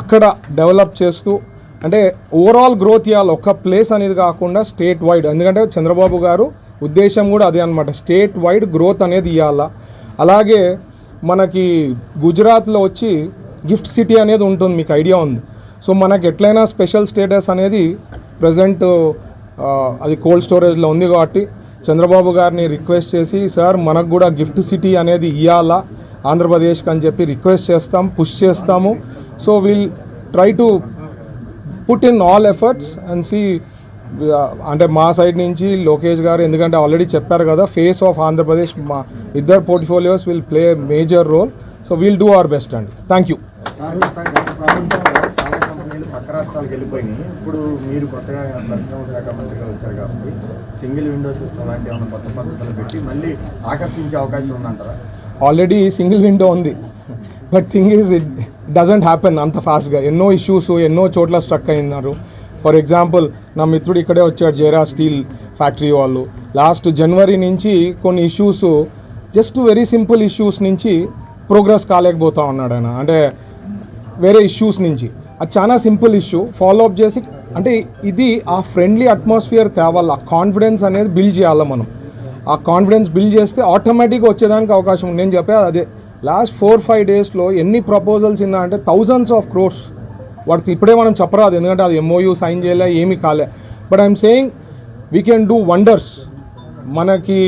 అక్కడ డెవలప్ చేస్తూ అంటే ఓవరాల్ గ్రోత్ ఇవ్వాలి ఒక ప్లేస్ అనేది కాకుండా స్టేట్ వైడ్ ఎందుకంటే చంద్రబాబు గారు ఉద్దేశం కూడా అదే అనమాట స్టేట్ వైడ్ గ్రోత్ అనేది ఇవ్వాలా అలాగే మనకి గుజరాత్లో వచ్చి గిఫ్ట్ సిటీ అనేది ఉంటుంది మీకు ఐడియా ఉంది. సో మనకి ఎట్లయినా స్పెషల్ స్టేటస్ అనేది ప్రజెంట్ అది కోల్డ్ స్టోరేజ్లో ఉంది కాబట్టి చంద్రబాబు గారిని రిక్వెస్ట్ చేసి సార్ మనకు కూడా గిఫ్ట్ సిటీ అనేది ఇవ్వాలా ఆంధ్రప్రదేశ్కి అని చెప్పి రిక్వెస్ట్ చేస్తాం పుష్ చేస్తాము. So will try to put in all efforts and see అంటే మా సైడ్ నుంచి లోకేష్ గారు ఎందుకంటే ఆల్రెడీ చెప్పారు కదా ఫేస్ ఆఫ్ ఆంధ్రప్రదేశ్ మా ఇద్దరు portfolios will play major role so will do our best అండి. థ్యాంక్ యూ చాలా కంపెనీలు పక్క రాష్ట్రాలకు వెళ్ళిపోయినాయి ఇప్పుడు మీరు కొత్తగా పరిశ్రమల శాఖ మంత్రిగా వచ్చారు కాబట్టి సింగిల్ విండో సిస్టమ్ లాంటి ఏమైనా కొత్త పద్ధతులు పెట్టి మళ్ళీ ఆకర్షించే అవకాశం ఉందంటారా ఆల్రెడీ సింగిల్ విండో ఉంది. But thing is it doesn't happen అంత ఫాస్ట్గా ఎన్నో ఇష్యూస్ ఎన్నో చోట్ల స్ట్రక్ అయినారు. ఫర్ ఎగ్జాంపుల్ నా మిత్రుడు ఇక్కడే వచ్చాడు జేరా స్టీల్ ఫ్యాక్టరీ వాళ్ళు. లాస్ట్ జనవరి నుంచి కొన్ని issues just very simple issues నుంచి ప్రోగ్రెస్ కాలేకపోతా ఉన్నాడు ఆయన. అంటే వేరే ఇష్యూస్ నుంచి. అది చాలా సింపుల్ ఇష్యూ ఫాలో అప్ చేసి అంటే ఇది ఆ ఫ్రెండ్లీ అట్మాస్ఫియర్ తేవాలి. ఆ కాన్ఫిడెన్స్ అనేది బిల్డ్ చేయాలి మనం. ఆ కాన్ఫిడెన్స్ బిల్డ్ చేస్తే ఆటోమేటిక్గా వచ్చేదానికి అవకాశం ఉంది. నేను చెప్పే అదే. లాస్ట్ ఫోర్ ఫైవ్ డేస్లో ఎన్ని ప్రపోజల్స్ ఇన్నా అంటే థౌజండ్స్ ఆఫ్ క్రోర్స్ వాటికి ఇప్పుడే మనం చెప్పరాదు ఎందుకంటే అది ఎంఓయూ సైన్ చేయలే ఏమీ కాలే. But I'm saying we can do wonders మనకి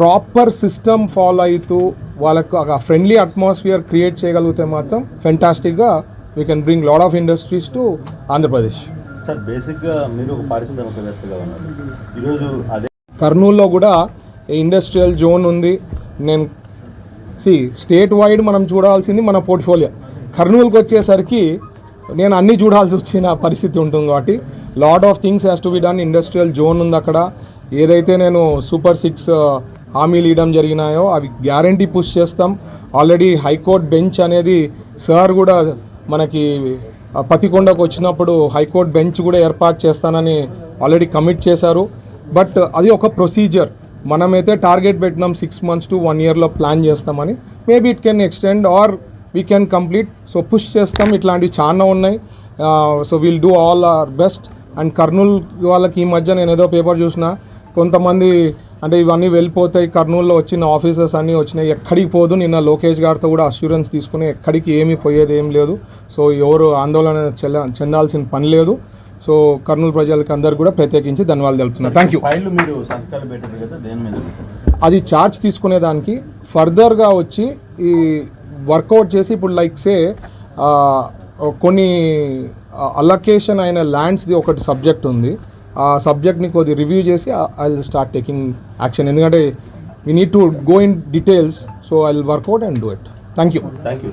ప్రాపర్ సిస్టమ్ ఫాలో అవుతూ వాళ్ళకు ఒక ఫ్రెండ్లీ అట్మాస్ఫియర్ క్రియేట్ చేయగలిగితే మాత్రం ఫెంటాస్టిక్గా we can bring lot of industries to Andhra Pradesh sir బేసిక్గా మీరు ఒక పారిశ్రామికవేత్తగా ఉన్నారు. ఈరోజు అదే కర్నూలులో కూడా ఇండస్ట్రియల్ జోన్ ఉంది. నేను సి స్టేట్ వైడ్ మనం చూడాల్సింది మన పోర్ట్ఫోలియో కర్నూలుకి వచ్చేసరికి నేను అన్నీ చూడాల్సి వచ్చిన పరిస్థితి ఉంటుంది కాబట్టి lot of things has to be done industrial zone ఉంది అక్కడ. ఏదైతే నేను సూపర్ సిక్స్ uh, హామీలు ఇవ్వడం జరిగినాయో అవి గ్యారంటీ పుష్ చేస్తాం. ఆల్రెడీ హైకోర్ట్ బెంచ్ అనేది సార్ కూడా మనకి uh, పతికొండకు వచ్చినప్పుడు హైకోర్టు బెంచ్ కూడా ఏర్పాటు చేస్తానని ఆల్రెడీ కమిట్ చేశారు. బట్ అది ఒక ప్రొసీజర్ మనమైతే టార్గెట్ పెట్టినాం సిక్స్ మంత్స్ టు వన్ ఇయర్లో ప్లాన్ చేస్తామని. Maybe it can extend or we can complete so push చేస్తాం. ఇట్లాంటివి చాలా ఉన్నాయి. So will do all our best and Kurnool వాళ్ళకి ఈ మధ్య నేను ఏదో పేపర్ చూసిన కొంతమంది అంటే ఇవన్నీ వెళ్ళిపోతాయి. కర్నూలులో వచ్చిన ఆఫీసర్స్ అన్నీ వచ్చినాయి. ఎక్కడికి పోదు. నిన్న లోకేష్ గారితో కూడా అష్యూరెన్స్ తీసుకుని ఎక్కడికి ఏమీ పోయేది ఏం లేదు. సో ఎవరు ఆందోళన చెల్ల చెందాల్సిన పని లేదు. సో కర్నూలు ప్రజలకి అందరికి కూడా ప్రత్యేకించి ధన్యవాదాలు తెలుపుతున్నా. థ్యాంక్ యూ అది ఛార్జ్ తీసుకునేదానికి ఫర్దర్గా వచ్చి ఈ వర్కౌట్ చేసి ఇప్పుడు లైక్ సే కొన్ని అలొకేషన్ అయిన ల్యాండ్స్ది ఒకటి సబ్జెక్ట్ ఉంది. ఆ సబ్జెక్ట్ని కొద్ది రివ్యూ చేసి ఐ స్టార్ట్ టేకింగ్ యాక్షన్ ఎందుకంటే we need to go in details so I will work out and do it thank you thank you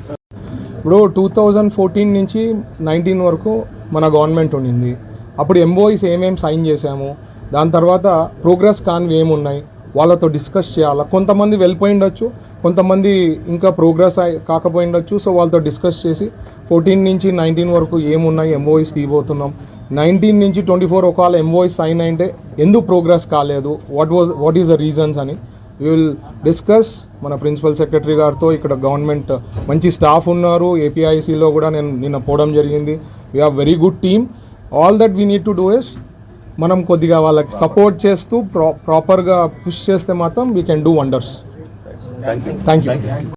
ఇప్పుడు టూ థౌజండ్ ఫోర్టీన్ నుంచి నైన్టీన్ వరకు మన గవర్నమెంట్ ఉండింది అప్పుడు ఎంఓఈస్ ఏమేమి సైన్ చేశాము దాని తర్వాత ప్రోగ్రెస్ కానివి ఏమున్నాయి వాళ్ళతో డిస్కస్ చేయాలా? కొంతమంది వెళ్ళిపోయి ఉండొచ్చు కొంతమంది ఇంకా ప్రోగ్రెస్ అయి కాకపోయి ఉండొచ్చు సో వాళ్ళతో డిస్కస్ చేసి ఫోర్టీన్ నుంచి నైన్టీన్ వరకు ఏమున్నాయి ఎంఓఈస్ తీయబోతున్నాం. నైన్టీన్ నుంచి ట్వంటీ ఫోర్ ఒకవేళ ఎంఓఈస్ సైన్ అయింటే ఎందుకు ప్రోగ్రెస్ కాలేదు? What was what is the reasons అని. వీ విల్ డిస్కస్ మన ప్రిన్సిపల్ సెక్రటరీ గారితో ఇక్కడ గవర్నమెంట్ మంచి స్టాఫ్ ఉన్నారు. ఏపీఐసిలో కూడా నేను నిన్న పోవడం జరిగింది. We have very good team all that we need to do is మనం కొద్దిగా వాళ్ళకి సపోర్ట్ చేస్తూ ప్రా ప్రాపర్గా పుష్ చేస్తే మాత్రం we can do wonders thank you thank you